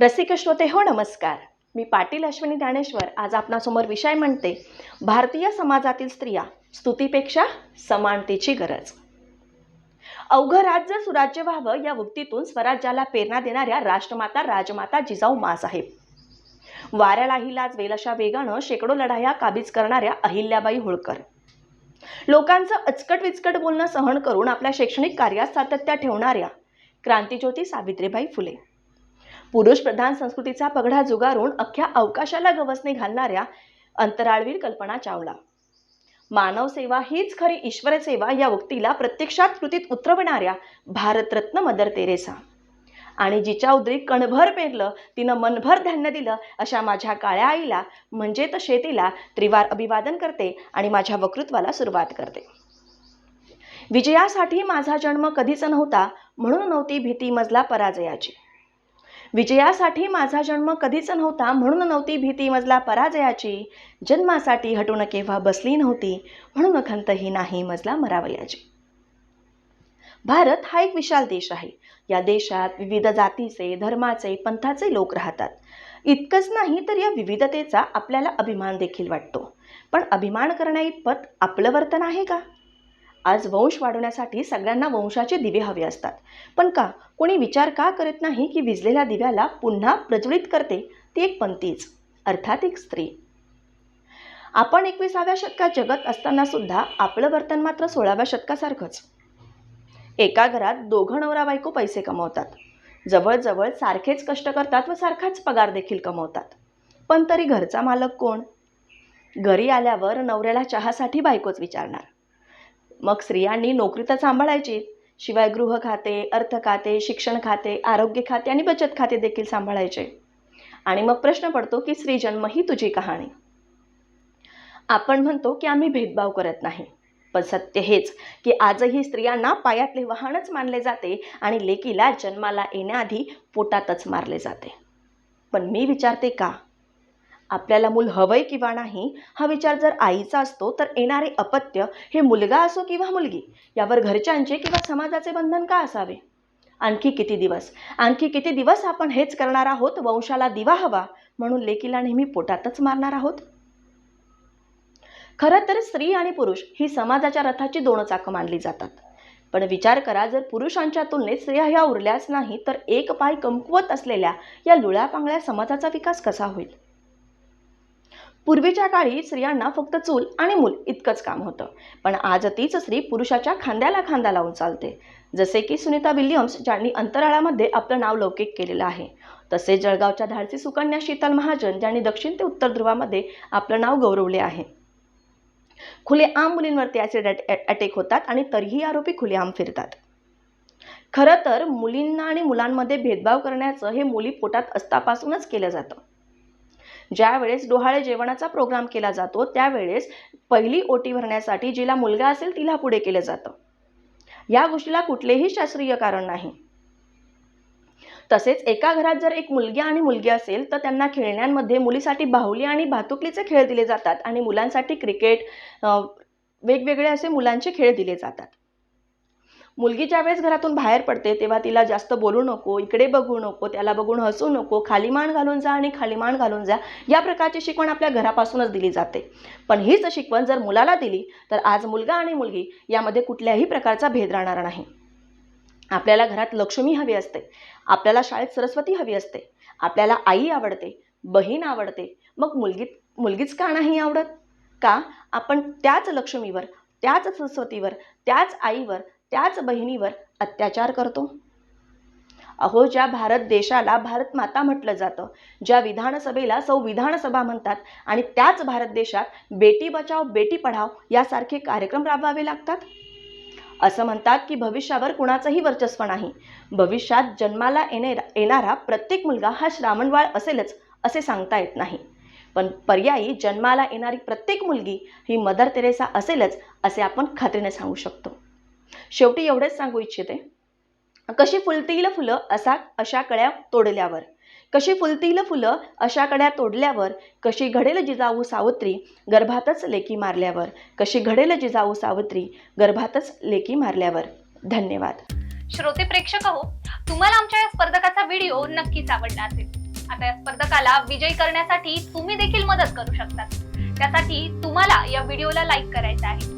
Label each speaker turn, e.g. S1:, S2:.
S1: रसिक श्रोते हो नमस्कार. मी पाटील अश्विनी ज्ञानेश्वर. आज आपणासमोर विषय म्हणते भारतीय समाजातील स्त्रिया स्तुतीपेक्षा समानतेची गरज. अवघं राज्य सुराज्य व्हावं या वृत्तीतून स्वराज्याला प्रेरणा देणाऱ्या राष्ट्रमाता राजमाता जिजाऊ मासाहेब. वाऱ्यालाही लाजवेल वेलशा वेगानं शेकडो लढाया काबीज करणाऱ्या अहिल्याबाई होळकर. लोकांचं अचकट विचकट बोलणं सहन करून आपल्या शैक्षणिक कार्यात सातत्य ठेवणाऱ्या क्रांतिज्योती सावित्रीबाई फुले. पुरुष प्रधान संस्कृतीचा पगडा जुगारून अख्ख्या अवकाशाला गवसणी घालणाऱ्या अंतराळवीर कल्पना चावला. मानव सेवा हीच खरी ईश्वर सेवा या उक्तीला प्रत्यक्षात कृतीत उतरवणाऱ्या भारतरत्न मदर तेरेसा. आणि जिच्या उदरी कणभर पेरलं तिनं मनभर धान्य दिलं अशा माझ्या काळ्या आईला म्हणजे तर शेतीला त्रिवार अभिवादन करते आणि माझ्या वक्तृत्वाला सुरुवात करते. विजयासाठी माझा जन्म कधीच नव्हता म्हणून नव्हती भीती मजला पराजयाची. विजयासाठी माझा जन्म कधीच नव्हता म्हणून नव्हती भीती मजला पराजयाची. जन्मासाठी हटून केव्हा बसली नव्हती म्हणून खंतही नाही मजला मरावयाची. भारत हा एक विशाल देश आहे. या देशात विविध जातीचे धर्माचे पंथाचे लोक राहतात. इतकंच नाही तर या विविधतेचा आपल्याला अभिमान देखील वाटतो. पण अभिमान करण्याइतपत आपलं वर्तन आहे का? आज वंश वाढवण्यासाठी सगळ्यांना वंशाचे दिवे हवे असतात. पण का? कोणी विचार का करत नाही की विजलेल्या दिव्याला पुन्हा प्रज्वलित करते? ती एक पंतीच अर्थात एक स्त्री. आपण एकविसाव्या शतकात जगत असताना सुद्धा आपलं वर्तन मात्र सोळाव्या शतकासारखंच. एका घरात दोघं नवरा बायको पैसे कमवतात. जवळजवळ सारखेच कष्ट करतात व सारखाच पगार देखील कमवतात. पण तरी घरचा मालक कोण? घरी आल्यावर नवऱ्याला चहासाठी बायकोच विचारणार. मग स्त्रियांनी नोकरी तर सांभाळायची शिवाय गृह खाते अर्थ खाते शिक्षण खाते आरोग्य खाते आणि बचत खाते देखील सांभाळायचे. आणि मग प्रश्न पडतो की स्त्री जन्म ही तुझी कहाणी. आपण म्हणतो की आम्ही भेदभाव करत नाही. पण सत्य हेच की आजही स्त्रियांना पायातले वाहनच मानले जाते आणि लेकीला जन्माला येण्याआधी पोटातच मारले जाते. पण मी विचारते का? आपल्याला मूल हवंय किंवा नाही हा विचार जर आईचा असतो तर येणारे अपत्य हे मुलगा असो किंवा मुलगी यावर घरच्यांचे किंवा समाजाचे बंधन का असावे? आणखी किती दिवस? आणखी किती दिवस आपण हेच करणार आहोत? वंशाला दिवा हवा म्हणून लेकीला नेहमी पोटातच मारणार आहोत? खरं तर स्त्री आणि पुरुष ही समाजाच्या रथाची दोन चाकं मानली जातात. पण विचार करा जर पुरुषांच्या तुलनेत स्त्रिया ह्या उरल्याच नाही तर एक पाय कमकुवत असलेल्या या लुळ्या पांगळ्या समाजाचा विकास कसा होईल? पूर्वीच्या काळी स्त्रियांना फक्त चूल आणि मूल इतकंच काम होतं. पण आज तीच स्त्री पुरुषाच्या खांद्याला खांदा लावून चालते. जसे की सुनीता विल्यम्स ज्यांनी अंतराळामध्ये आपलं नाव लौकिक केलेलं आहे. तसेच जळगावच्या धाडसी सुकन्या शीतल महाजन ज्यांनी दक्षिण ते उत्तर ध्रुवामध्ये आपलं नाव गौरवले आहे. खुले आम मुलींवरती ॲसिड अटॅक होतात आणि तरीही आरोपी खुलेआम फिरतात. खरं तर मुलींना आणि मुलांमध्ये भेदभाव करण्याचं हे मुली पोटात असतापासूनच केलं जातं. ज्यावेळेस डोहाळे जेवणाचा प्रोग्राम केला जातो त्यावेळेस पहिली ओटी भरण्यासाठी जिला मुलगा असेल तिला पुढे केलं जातं. या गोष्टीला कुठलेही शास्त्रीय कारण नाही. तसेच एका घरात जर एक मुलगी आणि मुलगी असेल तर त्यांना खेळण्यांमध्ये मुलीसाठी बाहुली आणि भातुकलीचे खेळ दिले जातात आणि मुलांसाठी क्रिकेट वेगवेगळे असे मुलांचे खेळ दिले जातात. मुलगी ज्यावेळेस घरातून बाहेर पडते तेव्हा तिला जास्त बोलू नको इकडे बघू नको त्याला बघून हसू नको खाली मान घालून जा आणि खाली मान घालून जा या प्रकारची शिकवण आपल्या घरापासूनच दिली जाते. पण हीच शिकवण जर मुलाला दिली तर आज मुलगा आणि मुलगी यामध्ये कुठल्याही प्रकारचा भेद राहणार नाही. आपल्याला घरात लक्ष्मी हवी असते आपल्याला शाळेत सरस्वती हवी असते आपल्याला आई आवडते बहीण आवडते मग मुलगी मुलगीच का नाही आवडत? का? आपण त्याच लक्ष्मीवर त्याच सरस्वतीवर त्याच आईवर त्याच बहिणीवर अत्याचार करतो? अहो ज्या भारत देशाला भारत माता म्हटलं जातं ज्या विधानसभेला सौ विधानसभा म्हणतात आणि त्याच भारत देशात बेटी बचाव बेटी पढाव यासारखे कार्यक्रम राबवावे लागतात? असं म्हणतात की भविष्यावर कुणाचंही वर्चस्व नाही. भविष्यात जन्माला येणे येणारा प्रत्येक मुलगा हा श्रावणवाळ असेलच असे सांगता येत नाही. पण पर्यायी जन्माला येणारी प्रत्येक मुलगी ही मदर तेरेसा असेलच असे आपण खात्रीने सांगू शकतो. शेवटी एवढेच सांगू इच्छिते. कशी फुलतील फुलं असा अशा कळ्या तोडल्यावर. कशी फुलतील फुलं अशा कड्या तोडल्यावर कशी घडेल जिजाऊ सावत्री गर्भातच लेकी मारल्यावर. कशी घडेल जिजाऊ सावत्री गर्भातच लेकी मारल्यावर. धन्यवाद.
S2: श्रोते प्रेक्षक हो तुम्हाला आमच्या या स्पर्धकाचा व्हिडिओ नक्कीच आवडला असेल. आता या स्पर्धकाला विजयी करण्यासाठी तुम्ही देखील मदत करू शकता. त्यासाठी तुम्हाला या व्हिडिओला लाईक करायचं आहे.